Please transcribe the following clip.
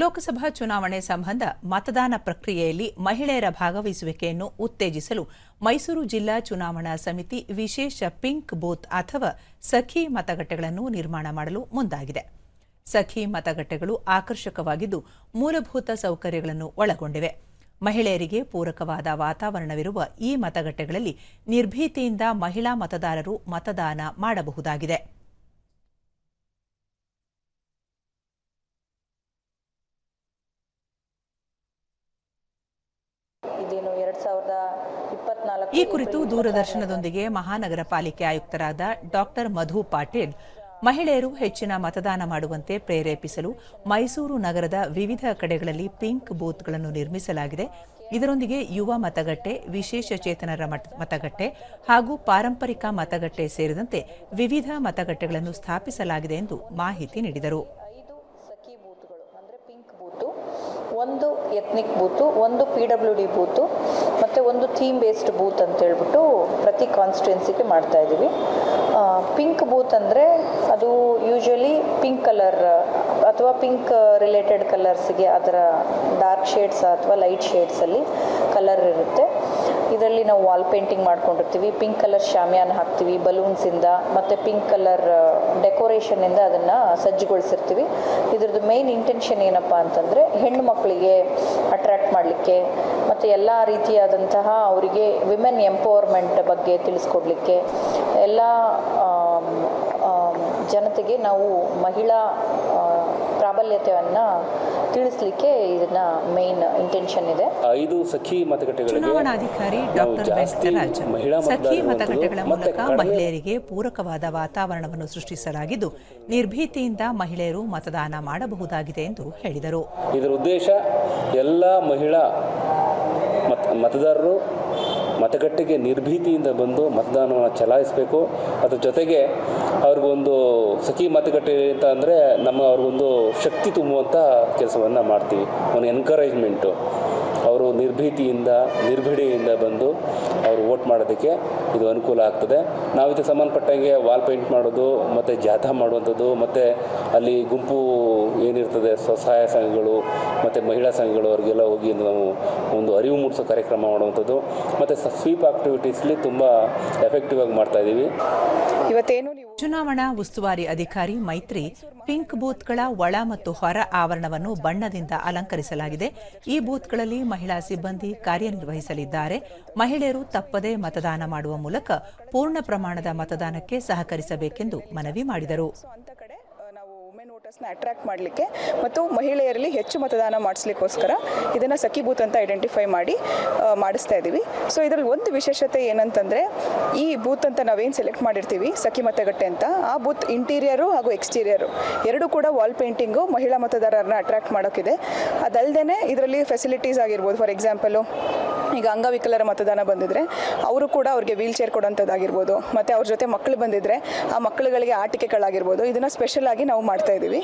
ಲೋಕಸಭಾ ಚುನಾವಣೆ ಸಂಬಂಧ ಮತದಾನ ಪ್ರಕ್ರಿಯೆಯಲ್ಲಿ ಮಹಿಳೆಯರ ಭಾಗವಹಿಸುವಿಕೆಯನ್ನು ಉತ್ತೇಜಿಸಲು ಮೈಸೂರು ಜಿಲ್ಲಾ ಚುನಾವಣಾ ಸಮಿತಿ ವಿಶೇಷ ಪಿಂಕ್ ಬೂತ್ ಅಥವಾ ಸಖಿ ಮತಗಟ್ಟೆಗಳನ್ನು ನಿರ್ಮಾಣ ಮಾಡಲು ಮುಂದಾಗಿದೆ. ಸಖಿ ಮತಗಟ್ಟೆಗಳು ಆಕರ್ಷಕವಾಗಿದ್ದು ಮೂಲಭೂತ ಸೌಕರ್ಯಗಳನ್ನು ಒಳಗೊಂಡಿವೆ. ಮಹಿಳೆಯರಿಗೆ ಪೂರಕವಾದ ವಾತಾವರಣವಿರುವ ಈ ಮತಗಟ್ಟೆಗಳಲ್ಲಿ ನಿರ್ಭೀತಿಯಿಂದ ಮಹಿಳಾ ಮತದಾರರು ಮತದಾನ ಮಾಡಬಹುದಾಗಿದೆ. ಇದೇನು ಎರಡ್ ಸಾವಿರದ ಇಪ್ಪತ್ನಾಲ್ಕು ಈ ಕುರಿತು ದೂರದರ್ಶನದೊಂದಿಗೆ ಮಹಾನಗರ ಪಾಲಿಕೆ ಆಯುಕ್ತರಾದ ಡಾಕ್ಟರ್ ಮಧು ಪಾಟೀಲ್. ಮಹಿಳೆಯರು ಹೆಚ್ಚಿನ ಮತದಾನ ಮಾಡುವಂತೆ ಪ್ರೇರೇಪಿಸಲು ಮೈಸೂರು ನಗರದ ವಿವಿಧ ಕಡೆಗಳಲ್ಲಿ ಪಿಂಕ್ ಬೂತ್ಗಳನ್ನು ನಿರ್ಮಿಸಲಾಗಿದೆ. ಇದರೊಂದಿಗೆ ಯುವ ಮತಗಟ್ಟೆ ವಿಶೇಷ ಚೇತನರ ಮತ- ಮತಗಟ್ಟೆ ಹಾಗೂ ಪಾರಂಪರಿಕ ಮತಗಟ್ಟೆ ಸೇರಿದಂತೆ ವಿವಿಧ ಮತಗಟ್ಟೆಗಳನ್ನು ಸ್ಥಾಪಿಸಲಾಗಿದೆ ಎಂದು ಮಾಹಿತಿ ನೀಡಿದರು ಐದು ಸಖಿ ಬೂತ್ಗಳು ಅಂದರೆ ಪಿಂಕ್ ಬೂತು ಒಂದು ಎತ್ನಿಕ್ ಬೂತು, ಒಂದು ಪಿ ಡಬ್ಲ್ಯೂ ಡಿ ಬೂತು, ಮತ್ತು ಒಂದು ಥೀಮ್ ಬೇಸ್ಡ್ ಬೂತ್ ಅಂತ ಹೇಳ್ಬಿಟ್ಟು ಪ್ರತಿ ಕಾನ್ಸ್ಟಿಟ್ಯೆನ್ಸಿಗೆ ಮಾಡ್ತಾ ಇದ್ದೀವಿ ಪಿಂಕ್ ಬೂತ್ ಅಂದರೆ ಅದು ಯೂಶ್ವಲಿ ಪಿಂಕ್ ಕಲರ್ ಅಥವಾ ಪಿಂಕ್ ರಿಲೇಟೆಡ್ ಕಲರ್ಸ್ಗೆ ಅದರ ಡಾರ್ಕ್ ಶೇಡ್ಸ್ ಅಥವಾ ಲೈಟ್ ಶೇಡ್ಸಲ್ಲಿ ಇದರಲ್ಲಿ ನಾವು ವಾಲ್ ಪೇಂಟಿಂಗ್ ಮಾಡ್ಕೊಂಡಿರ್ತೀವಿ. ಪಿಂಕ್ ಕಲರ್ ಶಾಮಿಯಾನ ಹಾಕ್ತೀವಿ ಬಲೂನ್ಸಿಂದ ಮತ್ತು ಪಿಂಕ್ ಕಲರ್ ಡೆಕೋರೇಷನಿಂದ ಅದನ್ನು ಸಜ್ಜುಗೊಳಿಸಿರ್ತೀವಿ. ಇದ್ರದ್ದು ಮೇನ್ ಇಂಟೆನ್ಷನ್ ಏನಪ್ಪ ಅಂತಂದರೆ ಹೆಣ್ಣು ಮಕ್ಕಳಿಗೆ ಅಟ್ರ್ಯಾಕ್ಟ್ ಮಾಡಲಿಕ್ಕೆ ಮತ್ತು ಎಲ್ಲ ರೀತಿಯಾದಂತಹ ಅವರಿಗೆ ವಿಮೆನ್ ಎಂಪವರ್ಮೆಂಟ್ ಬಗ್ಗೆ ತಿಳಿಸ್ಕೊಡ್ಲಿಕ್ಕೆ ಎಲ್ಲ ಜನತೆಗೆ ನಾವು ಮಹಿಳಾ ಪ್ರಾಬಲ್ಯತೆಯನ್ನು ತಿಳಿಸ್ಲಿಕ್ಕೆ ಇದನ್ನ ಮೇನ್ ಇಂಟೆನ್ಷನ್ ಇದೆ. ಐದು ಸಖಿ ಮತಗಟ್ಟೆಗಳಿಗೆ ಚುನಾವಣಾಧಿಕಾರಿ ನಾವು ಡಾಕ್ಟರ್ ವೆಂಕಟರಾಜ್ ಮಹಿಳಾ ಸಖಿ ಮತಗಟ್ಟೆಗಳ ಮೂಲಕ ಮಹಿಳೆಯರಿಗೆ ಪೂರಕವಾದ ವಾತಾವರಣವನ್ನು ಸೃಷ್ಟಿಸಲಾಗಿದ್ದು ನಿರ್ಭೀತಿಯಿಂದ ಮಹಿಳೆಯರು ಮತದಾನ ಮಾಡಬಹುದಾಗಿದೆ ಎಂದು ಹೇಳಿದರು. ಇದರ ಉದ್ದೇಶ ಎಲ್ಲ ಮಹಿಳಾ ಮತ ಮತದಾರರು ಮತಗಟ್ಟೆಗೆ ನಿರ್ಭೀತಿಯಿಂದ ಬಂದು ಮತದಾನವನ್ನು ಚಲಾಯಿಸಬೇಕು. ಅದ್ರ ಜೊತೆಗೆ ಅವ್ರಿಗೊಂದು ಸಖಿ ಮತಗಟ್ಟೆ ಅಂತ ಅಂದರೆ ನಮ್ಮ ಅವ್ರಿಗೊಂದು ಶಕ್ತಿ ತುಂಬುವಂಥ ಕೆಲಸವನ್ನು ಮಾಡ್ತೀವಿ. ಒಂದು ಎನ್ಕರೇಜ್ಮೆಂಟು ನಿರ್ಭೀತಿಯಿಂದ, ನಿರ್ಭಿಡೆಯಿಂದ ಬಂದು ಅವರು ವೋಟ್ ಮಾಡೋದಕ್ಕೆ ಇದು ಅನುಕೂಲ ಆಗ್ತದೆ. ನಾವು ಇದಕ್ಕೆ ಸಂಬಂಧಪಟ್ಟಂಗೆ ವಾಲ್ ಪೇಂಟ್ ಮಾಡೋದು, ಮತ್ತು ಜಾಥಾ ಮಾಡುವಂಥದ್ದು, ಮತ್ತು ಅಲ್ಲಿ ಗುಂಪು ಏನಿರ್ತದೆ ಸ್ವಸಹಾಯ ಸಂಘಗಳು, ಮತ್ತು ಮಹಿಳಾ ಸಂಘಗಳು, ಅವ್ರಿಗೆಲ್ಲ ಹೋಗಿ ನಾವು ಒಂದು ಅರಿವು ಮೂಡಿಸೋ ಕಾರ್ಯಕ್ರಮ ಮಾಡುವಂಥದ್ದು. ಮತ್ತು ಸ್ವೀಪ್ ಆಕ್ಟಿವಿಟೀಸ್ಲಿ ತುಂಬ ಎಫೆಕ್ಟಿವ್ ಆಗಿ ಮಾಡ್ತಾ ಇದ್ದೀವಿ ಇವತ್ತೇನು ಚುನಾವಣಾ ಉಸ್ತುವಾರಿ ಅಧಿಕಾರಿ ಮೈತ್ರಿ ಪಿಂಕ್ ಬೂತ್ಗಳ ಒಳ ಮತ್ತು ಹೊರ ಆವರಣವನ್ನು ಬಣ್ಣದಿಂದ ಅಲಂಕರಿಸಲಾಗಿದೆ. ಈ ಬೂತ್ಗಳಲ್ಲಿ ಮಹಿಳಾ ಸಿಬ್ಬಂದಿ ಕಾರ್ಯನಿರ್ವಹಿಸಲಿದ್ದಾರೆ. ಮಹಿಳೆಯರು ತಪ್ಪದೇ ಮತದಾನ ಮಾಡುವ ಮೂಲಕ ಪೂರ್ಣ ಪ್ರಮಾಣದ ಮತದಾನಕ್ಕೆ ಸಹಕರಿಸಬೇಕೆಂದು ಮನವಿ ಮಾಡಿದರು. ನಾವು ವುಮೆನ್ ವೋಟರ್ಸ್ನ ಅಟ್ರಾಕ್ಟ್ ಮಾಡಲಿಕ್ಕೆ ಮತ್ತು ಮಹಿಳೆಯರಲ್ಲಿ ಹೆಚ್ಚು ಮತದಾನ ಮಾಡಿಸ್ಲಿಕ್ಕೋಸ್ಕರ ಇದನ್ನು ಸಖಿ ಬೂತ್ ಅಂತ ಐಡೆಂಟಿಫೈ ಮಾಡಿ ಮಾಡಿಸ್ತಾ ಇದ್ದೀವಿ ಸೊ ಇದರಲ್ಲಿ ಒಂದು ವಿಶೇಷತೆ ಏನಂತಂದರೆ, ಈ ಬೂತ್ ಅಂತ ನಾವೇನು ಸೆಲೆಕ್ಟ್ ಮಾಡಿರ್ತೀವಿ, ಸಖಿ ಮತಗಟ್ಟೆ ಅಂತ, ಆ ಬೂತ್ ಇಂಟೀರಿಯರು ಹಾಗೂ ಎಕ್ಸ್ಟೀರಿಯರು ಎರಡೂ ಕೂಡ ವಾಲ್ ಪೇಂಟಿಂಗು ಮಹಿಳಾ ಮತದಾರರನ್ನ ಅಟ್ರಾಕ್ಟ್ ಮಾಡೋಕ್ಕಿದೆ ಅದಲ್ಲದೆ ಇದರಲ್ಲಿ ಫೆಸಿಲಿಟೀಸ್ ಆಗಿರ್ಬೋದು ಫಾರ್ ಎಕ್ಸಾಂಪಲು ಈಗ ಅಂಗವಿಕಲರ ಮತದಾನ ಬಂದಿದ್ರೆ, ಅವರು ಕೂಡ ಅವ್ರಿಗೆ ವೀಲ್ ಚೇರ್ ಕೊಡೋಂಥದ್ದಾಗಿರ್ಬೋದು, ಮತ್ತು ಅವ್ರ ಜೊತೆ ಮಕ್ಕಳು ಬಂದಿದ್ರೆ, ಆ ಮಕ್ಕಳುಗಳಿಗೆ ಆಟಿಕೆಗಳಾಗಿರ್ಬೋದು, ಇದನ್ನು ಸ್ಪೆಷಲ್ ಆಗಿ ನಾವು ಮಾಡ್ತಾ ಇದ್ದೀವಿ.